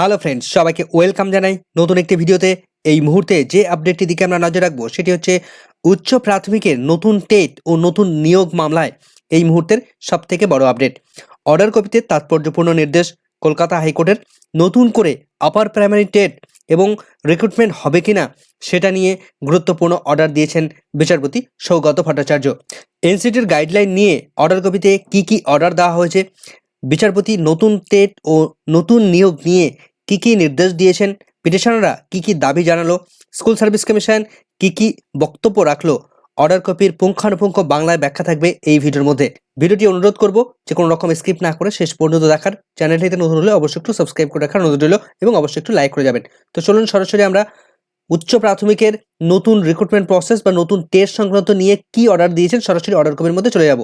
Hello friends, সবাইকে welcome জানাই নতুন একটি ভিডিওতে। এই মুহূর্তে যে আপডেটটি দিকে আমরা নজর রাখব, সেটি হচ্ছে উচ্চ প্রাথমিকের নতুন টেট ও নতুন নিয়োগ মামলায় এই মুহূর্তের সব থেকে বড় আপডেট। অর্ডার কপিতে তাৎপর্যপূর্ণ নির্দেশ, কলকাতা হাইকোর্টের নতুন করে আপার প্রাইমারি টেট এবং রিক্রুটমেন্ট হবে কিনা সেটা নিয়ে গুরুত্বপূর্ণ অর্ডার দিয়েছেন বিচারপতি সৌগত ভট্টাচার্য। এনসিটির গাইডলাইন নিয়ে অর্ডার কপিতে কি কি অর্ডার দেওয়া হয়েছে, বিচারপতি নতুন টেট ও নতুন নিয়োগ নিয়ে কি কি নির্দেশ দিয়েছেন? পিটিশনাররা কি কি দাবি জানালো? স্কুল সার্ভিস কমিশন কি কি বক্তব্য রাখল? অর্ডার কপির পুঙ্খানুপুঙ্খ বাংলায় ব্যাখ্যা থাকবে এই ভিডিওর মধ্যে। ভিডিওটি অনুরোধ করব যে কোনো রকম স্কিপ না করে শেষ পর্যন্ত দেখার। চ্যানেলটিতে নতুন হলে অবশ্যই একটু সাবস্ক্রাইব করে রাখার অনুরোধ রইল এবং অবশ্যই একটু লাইক করে যাবেন। তো চলুন সরাসরি আমরা উচ্চ প্রাথমিকের নতুন রিক্রুটমেন্ট প্রসেস বা নতুন টেস্ট সংক্রান্ত নিয়ে কি অর্ডার দিয়েছেন সরাসরি অর্ডার কপির মধ্যে চলে যাব।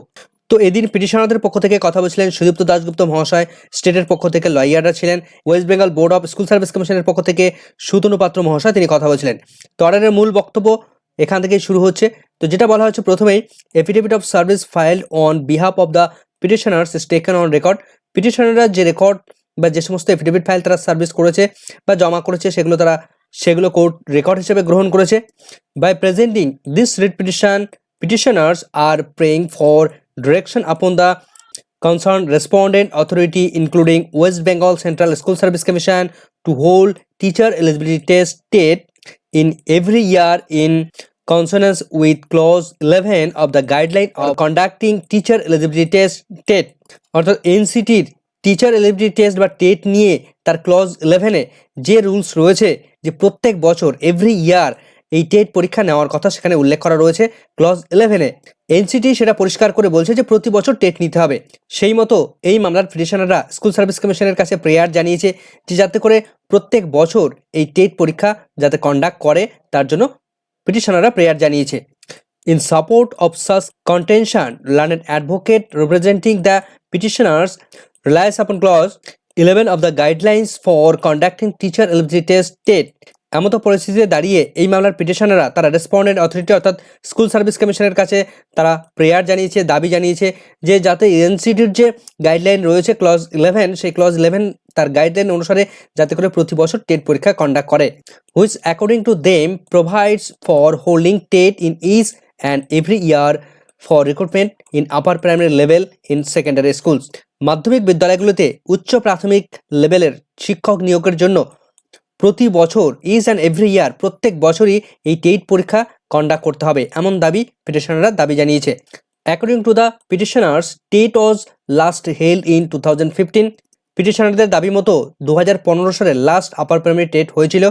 তো এদিন পিটিশনারদের পক্ষ থেকে কথা বলছিলেন সুদীপ্ত দাশগুপ্ত মহাশয়, স্টেটের পক্ষ থেকে লয়াররা ছিলেন, West Bengal Board of School Service কমিশনের পক্ষ থেকে সুতনু পাত্র মহাশয় তিনি কথা বলছিলেন। তো অর্ডারের মূল বক্তব্য এখান থেকেই শুরু হচ্ছে। তো যেটা বলা হচ্ছে প্রথমেই affidavit of service file on behalf of the petitioners is taken on record পিটিশনাররা যে রেকর্ড বা যে সমস্ত এফিডেভিট ফাইল তারা সার্ভিস করেছে বা জমা করেছে সেগুলো তারা, সেগুলো কোর্ট রেকর্ড হিসেবে গ্রহণ করেছে। By presenting this writ petition petitioners are praying for direction upon the concerned respondent authority including west bengal central school service commission to hold teacher eligibility test state in every year in consonance with clause 11 of the guideline of conducting teacher eligibility test state অর্থাৎ এনসিটির teacher eligibility test বা TET নিয়ে তার clause ইলেভেনে যে rules রয়েছে যে প্রত্যেক বছর এভরি ইয়ার এই টেট পরীক্ষা নেওয়ার কথা সেখানে উল্লেখ করা রয়েছে। ক্লজ ইলেভেনে এনসিটি সেটা পরিষ্কার করে বলছে যে প্রতি বছর টেট নিতে হবে। সেই মতো এই মামলার পিটিশনাররা স্কুল সার্ভিস কমিশনের কাছে প্রেয়ার জানিয়েছে যে যাতে করে প্রত্যেক বছর এই টেট পরীক্ষা যাতে কন্ডাক্ট করে তার জন্য পিটিশনাররা প্রেয়ার জানিয়েছে। In support of such contention, learned advocate representing the petitioners relies upon clause 11 of the guidelines for conducting teacher test state এমতো পরিস্থিতিতে দাঁড়িয়ে এই মামলার পিটিশনাররা, তারা রেসপন্ডেন্ট অথরিটি অর্থাৎ স্কুল সার্ভিস কমিশনের কাছে তারা প্রেয়ার জানিয়েছে, দাবি জানিয়েছে যে যাতে এনসিটির যে গাইডলাইন রয়েছে ক্লজ ইলেভেন সেই ক্লজ ইলেভেন তার গাইডলাইন অনুসারে যাতে করে প্রতি বছর টেট পরীক্ষা কন্ডাক্ট করে। Which according to them provides for holding TET in each and every year for recruitment in upper primary level in secondary schools মাধ্যমিক বিদ্যালয়গুলোতে উচ্চ প্রাথমিক লেভেলের শিক্ষক নিয়োগের জন্য প্রতি বছর ইজ অ্যান্ড এভরি ইয়ার প্রত্যেক বছরই এই টেট পরীক্ষা কন্ডাক্ট করতে হবে, এমন দাবি পিটিশনাররা দাবি জানিয়েছে। According to the petitioners TET was last held in two thousand fifteen পিটিশনারদের দাবি মতো দু সালে লাস্ট আপার প্রাইমারি টেট হয়েছিল।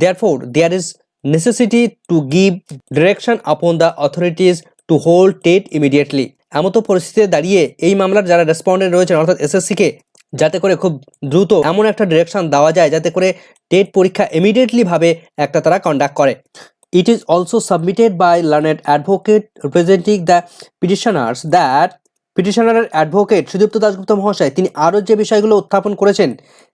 Therefore there is necessity to give direction upon the authorities to hold TET immediately এমতো পরিস্থিতিতে দাঁড়িয়ে এই মামলার যারা রেসপন্ডেন্ট রয়েছেন, অর্থাৎ এসএসসিকে যাতে করে খুব দ্রুত এমন একটা ডিরেকশন দেওয়া যায় যাতে করে টেট পরীক্ষা ইমিডিয়েটলি ভাবে একটা তারা কন্ডাক্ট করে। It is also submitted by learned advocate representing the petitioners that পিটিশনারের advocate Sudipta Dasgupta মহাশয় তিনি আরও যে বিষয়গুলো উত্থাপন করেছেন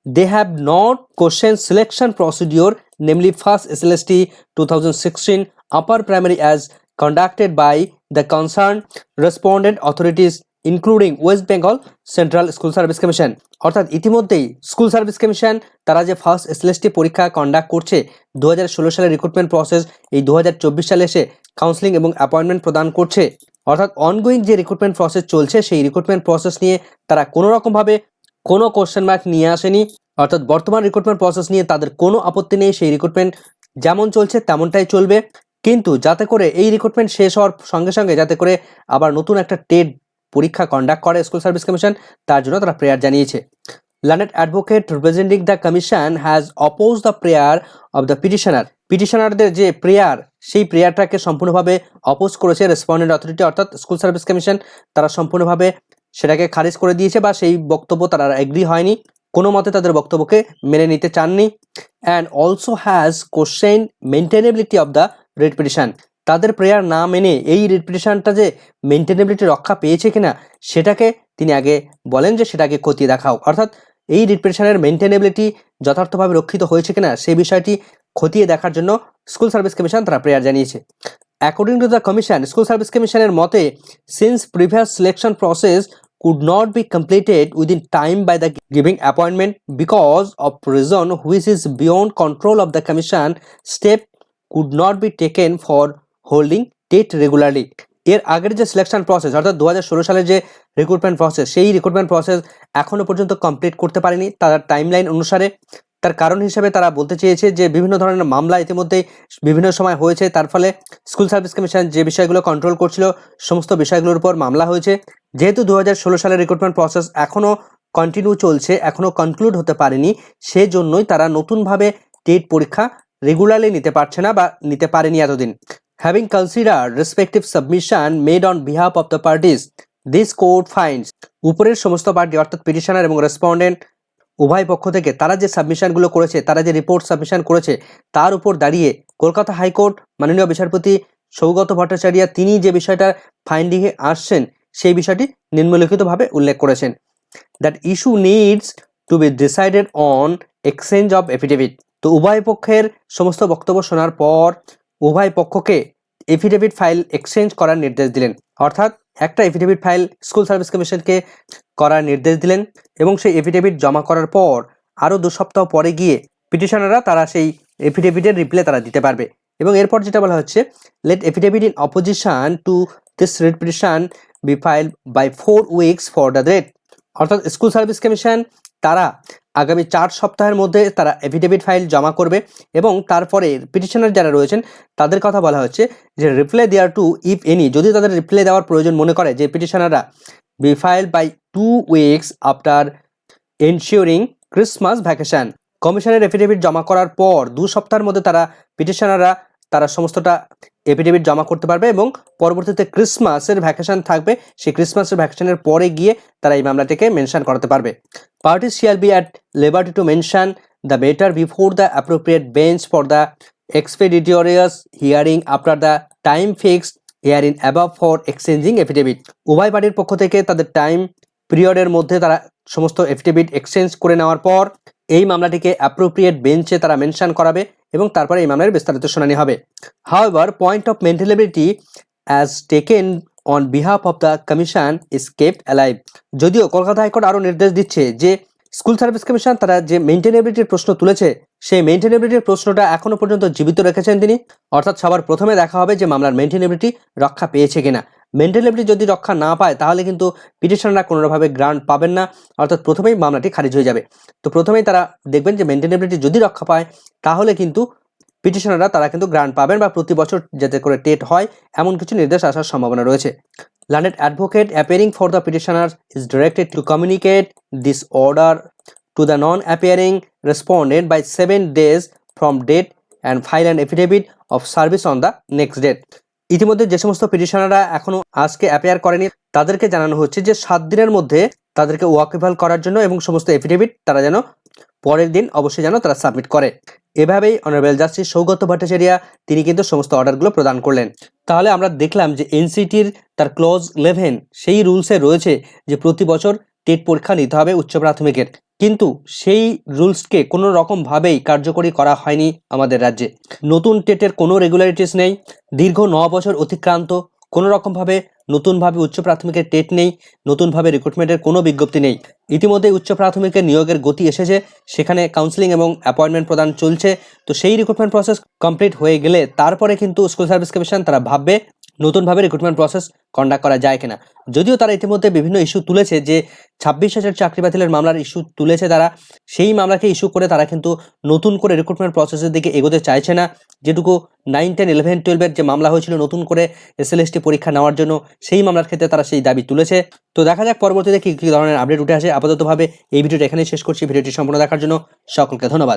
they have not question selection procedure namely first S L S T two thousand sixteen upper primary as conducted by the concern respondent authorities including West Bengal Central School Service Commission অর্থাৎ ইতিমধ্যেই school service commission তারা যে first SLST পরীক্ষা conduct করছে দু হাজার সালের recruitment process এই দু হাজার চব্বিশ সালে এসে কাউন্সিলিং এবং অ্যাপয়েন্টমেন্ট প্রদান করছে। অর্থাৎ অনগোয়িং যে রিক্রুটমেন্ট প্রসেস চলছে, সেই রিক্রুটমেন্ট প্রসেস নিয়ে তারা কোনো রকমভাবে কোনো কোশ্চেন মার্ক নিয়ে আসেনি। অর্থাৎ বর্তমান রিক্রুটমেন্ট প্রসেস নিয়ে তাদের কোনো আপত্তি নেই, সেই রিক্রুটমেন্ট যেমন চলছে তেমনটাই চলবে। কিন্তু যাতে করে এই রিক্রুটমেন্ট শেষ হওয়ার সঙ্গে সঙ্গে যাতে করে আবার নতুন একটা টেট পরীক্ষা কন্ডাক্ট করে স্কুল সার্ভিস কমিশন তার জন্য তারা প্রেয়ার জানিয়েছে। Learned advocate representing the commission has oppose the prayer of the petitioner পিটিশনারদের যে প্রেয়ার সেই প্রেয়ারটাকে সম্পূর্ণভাবে অপোজ করেছে রেসপন্ডেন্ট অথরিটি অর্থাৎ স্কুল সার্ভিস কমিশন তারা সম্পূর্ণভাবে সেটাকে খারিজ করে দিয়েছে বা সেই বক্তব্য তারা এগ্রি হয়নি। কোনো মতে তাদের বক্তব্যকে মেনে নিতে চাননি। And also has question maintainability of the writ petition তাদের প্রেয়ার না মেনে এই রিট যে মেনটেনেবিলিটি রক্ষা পেয়েছে কিনা, সেটাকে তিনি আগে বলেন যে সেটাকে খতিয়ে দেখাও। অর্থাৎ এই রিট পিটিশনের মেনটেনেবিলিটি যথার্থভাবে রক্ষিত হয়েছে কিনা, সেই বিষয়টি খতিয়ে দেখার জন্য স্কুল সার্ভিস কমিশন তারা প্রেয়ার জানিয়েছে। According to the commission school service কমিশনের মতে since previous selection process could not be completed within time by the giving appointment because of reason which is beyond control of the commission step could not be taken for holding TET regularly. এর আগের যে selection process অর্থাৎ দু সালের যে recruitment process সেই recruitment process এখনও পর্যন্ত কমপ্লিট করতে পারেনি। তার টাইমলাইন অনুসারে তার কারণ হিসেবে তারা বলতে চেয়েছে যে, বিভিন্ন ধরনের মামলা ইতিমধ্যেই বিভিন্ন সময় হয়েছে। তার ফলে স্কুল সার্ভিস কমিশন যে বিষয়গুলো কন্ট্রোল করছিল, সমস্ত বিষয়গুলোর উপর মামলা হয়েছে। যেহেতু দু হাজার ষোলো সালের রিক্রুটমেন্ট প্রসেস এখনও কন্টিনিউ চলছে এখনও কনক্লুড হতে পারেনি, সেজন্যই তারা নতুনভাবে টেট পরীক্ষা রেগুলারলি নিতে পারছে না বা নিতে পারেনি এতদিন। Having consider respective submission made on behalf of the parties this court finds উপরের সমস্ত পার্টি অর্থাৎ পিটিশনার এবং রেসপন্ডেন্ট উভয় পক্ষ থেকে তারা যে সাবমিশনগুলো করেছে, তারা যে রিপোর্ট সাবমিশন করেছে, তার উপর দাঁড়িয়ে কলকাতা হাইকোর্ট, মাননীয় বিচারপতি সৌগত ভট্টাচার্য, তিনি যে বিষয়টা ফাইন্ডিংয়ে আসছেন, সেই বিষয়টি নিম্নলিখিতভাবে উল্লেখ করেছেন। That issue needs to be decided on exchange of affidavit তো উভয় পক্ষের সমস্ত বক্তব্য শোনার পর উভয় পক্ষকে এফিডেভিট ফাইল এক্সচেঞ্জ করার নির্দেশ দিলেন। অর্থাৎ একটা এফিডেভিট ফাইল স্কুল সার্ভিস কমিশনকে করার নির্দেশ দিলেন এবং সেই এফিডেভিট জমা করার পর আরও দু সপ্তাহ পরে গিয়ে পিটিশনাররা তারা সেই এফিডেভিটের রিপ্লাই তারা দিতে পারবে। এবং এরপর যেটা বলা হচ্ছে let affidavit in opposition to this writ petition be file by four weeks for the rate অর্থাৎ স্কুল সার্ভিস কমিশন তারা আগামী চার সপ্তাহের মধ্যে তারা এফিডেভিট ফাইল জমা করবে এবং তারপরে পিটিশনার যারা রয়েছেন, তাদের কথা বলা হচ্ছে যে রিপ্লাই দেওয়ার টু ইফ এনি যদি তাদের রিপ্লাই দেওয়ার প্রয়োজন মনে করে যে পিটিশনাররা be file by two weeks after ensuring Christmas vacation কমিশনের এফিডেভিট জমা করার পর দু সপ্তাহের মধ্যে তারা পিটিশনাররা তারা সমস্তটা এফিডেভিট জমা করতে পারবে এবং পরবর্তীতে ক্রিসমাসের ভ্যাকেশন থাকবে। সেই ক্রিসমাসের ভ্যাকেশনের পরে গিয়ে তারা এই মামলাটিকে মেনশন করাতে পারবে। Shall be at liberty to mention the matter before the appropriate bench for the expeditious hearing after the time fixed here in above for exchanging affidavit উভয় পার্টির পক্ষ থেকে তাদের টাইম পিরিয়ডের মধ্যে তারা সমস্ত এফিডেভিট এক্সচেঞ্জ করে নেওয়ার পর এই মামলাটিকে অ্যাপ্রোপ্রিয়েট বেঞ্চে তারা মেনশন করাবে এবং তারপরে এই মামলার বিস্তারিত শুনানি হবে। However point of maintainability as taken on behalf of the commission is alive যদিও কলকাতা হাইকোর্ট আরও নির্দেশ দিচ্ছে যে স্কুল সার্ভিস কমিশন তারা যে মেনটেনেবিলিটির প্রশ্ন তুলেছে, সেই মেনটেনেবিলিটির প্রশ্নটা এখনও পর্যন্ত জীবিত রেখেছেন তিনি। অর্থাৎ সবার প্রথমে দেখা হবে যে মামলার মেনটেনেবিলিটি রক্ষা পেয়েছে কিনা। মেন্টালিটি যদি রক্ষা না পায়, তাহলে কিন্তু পিটিশনাররা কোনোভাবে গ্রান্ট পাবেন না। অর্থাৎ প্রথমেই মামলাটি খারিজ হয়ে যাবে। তো প্রথমেই তারা দেখবেন যে মেনটেনেবিলিটি যদি রক্ষা পায়, তাহলে কিন্তু পিটিশনাররা তারা কিন্তু গ্রান্ট পাবেন বা প্রতি বছর যাতে করে টেট হয়, এমন কিছু নির্দেশ আসার সম্ভাবনা রয়েছে। Learned advocate appearing for the petitioner is directed to communicate this order to the non appearing respondent by seven days from date and file and affidavit of service on the next date ইতিমধ্যে যে সমস্ত পিটিশনাররা এখনও আজকে appear করেনি, তাদেরকে জানানো হচ্ছে যে সাত দিনের মধ্যে তাদেরকে ওয়াকিফাল করার জন্য এবং সমস্ত এফিডেভিট তারা যেন পরের দিন অবশ্যই যেন তারা সাবমিট করে। এভাবেই অনারেবল জাস্টিস সৌগত ভট্টাচার্য তিনি কিন্তু সমস্ত অর্ডারগুলো প্রদান করলেন। তাহলে আমরা দেখলাম যে এনসিটির তার ক্লজ ইলেভেন সেই রুলসে রয়েছে যে প্রতি বছর টেট পরীক্ষা নিতে হবে উচ্চ প্রাথমিকের। কিন্তু সেই রুলসকে কোনো রকমভাবেই কার্যকরী করা হয়নি আমাদের রাজ্যে। নতুন টেটের কোনো রেগুলারিটিস নেই, দীর্ঘ ন বছর অতিক্রান্ত, কোনো রকমভাবে নতুনভাবে উচ্চ প্রাথমিকের টেট নেই, নতুনভাবে রিক্রুটমেন্টের কোনো বিজ্ঞপ্তি নেই। ইতিমধ্যেই উচ্চ প্রাথমিকের নিয়োগের গতি এসেছে, সেখানে কাউন্সিলিং এবং অ্যাপয়েন্টমেন্ট প্রদান চলছে। তো সেই রিক্রুটমেন্ট প্রসেস কমপ্লিট হয়ে গেলে তারপরে কিন্তু স্কুল সার্ভিস কমিশন তারা ভাববে নতুনভাবে রিক্রুটমেন্ট প্রসেস কন্ডাক্ট করা যায় কিনা। যদিও তারা ইতিমধ্যে বিভিন্ন ইস্যু তুলেছে যে ছাব্বিশ হাজার চাকরি বাতিলের মামলার ইস্যু তুলেছে তারা, সেই মামলাকে ইস্যু করে তারা কিন্তু নতুন করে রিক্রুটমেন্ট প্রসেসের দিকে এগোতে চাইছে না। যেটুকু নাইন টেন ইলেভেন টুয়েলভের যে মামলা হয়েছিল নতুন করে এসএলএসটি পরীক্ষা নেওয়ার জন্য, সেই মামলার ক্ষেত্রে তারা সেই দাবি তুলেছে। তো দেখা যাক পরবর্তীতে কী কী ধরনের আপডেট উঠে আসে। আপাততভাবে এই ভিডিওটা এখানেই শেষ করছি। ভিডিওটি সম্পূর্ণ দেখার জন্য সকলকে ধন্যবাদ।